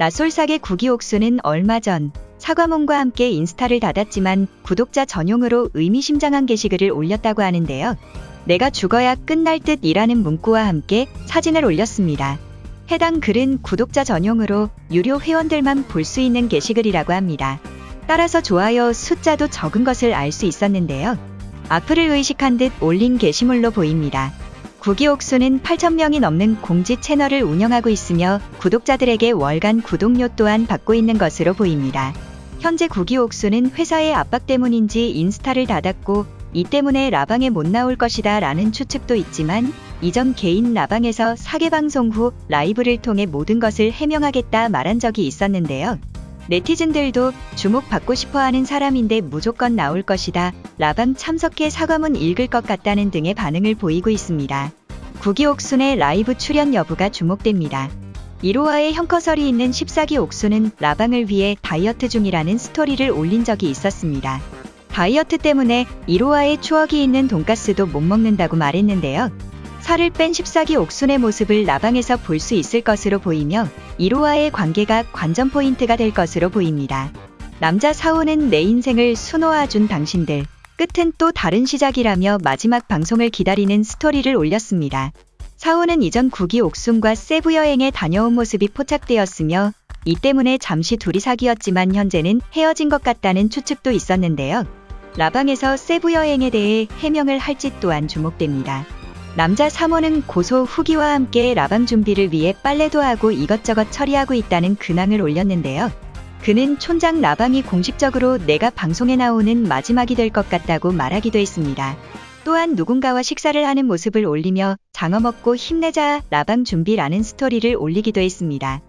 나솔사계 구기옥수는 얼마 전 사과문과 함께 인스타를 닫았지만 구독자 전용으로 의미심장한 게시글을 올렸다고 하는데요. 내가 죽어야 끝날 듯이라는 문구와 함께 사진을 올렸습니다. 해당 글은 구독자 전용으로 유료 회원들만 볼 수 있는 게시글이라고 합니다. 따라서 좋아요 숫자도 적은 것을 알 수 있었는데요. 악플을 의식한 듯 올린 게시물로 보입니다. 구기옥수는 8,000명이 넘는 공지 채널을 운영하고 있으며 구독자들에게 월간 구독료 또한 받고 있는 것으로 보입니다. 현재 구기옥수는 회사의 압박 때문인지 인스타를 닫았고 이 때문에 라방에 못 나올 것이다 라는 추측도 있지만 이전 개인 라방에서 사계 방송 후 라이브를 통해 모든 것을 해명하겠다 말한 적이 있었는데요. 네티즌들도 주목받고 싶어 하는 사람인데 무조건 나올 것이다. 라방 참석해 사과문 읽을 것 같다는 등의 반응을 보이고 있습니다. 구기 옥순의 라이브 출연 여부가 주목됩니다. 1호화에 형커설이 있는 14기 옥수는 라방을 위해 다이어트 중이라는 스토리를 올린 적이 있었습니다. 다이어트 때문에 1호화에 추억이 있는 돈가스도 못 먹는다고 말했는데요. 살을 뺀 14기 옥순의 모습을 라방에서 볼 수 있을 것으로 보이며 1호와의 관계가 관전 포인트가 될 것으로 보입니다. 남자 사호는 내 인생을 수놓아준 당신들. 끝은 또 다른 시작이라며 마지막 방송을 기다리는 스토리를 올렸습니다. 사호는 이전 구기 옥순과 세부 여행에 다녀온 모습이 포착되었으며 이 때문에 잠시 둘이 사귀었지만 현재는 헤어진 것 같다는 추측도 있었는데요. 라방에서 세부 여행에 대해 해명을 할지 또한 주목됩니다. 남자 3호는 고소 후기와 함께 라방 준비를 위해 빨래도 하고 이것저것 처리하고 있다는 근황을 올렸는데요. 그는 촌장 라방이 공식적으로 내가 방송에 나오는 마지막이 될 것 같다고 말하기도 했습니다. 또한 누군가와 식사를 하는 모습을 올리며 장어 먹고 힘내자 라방 준비라는 스토리를 올리기도 했습니다.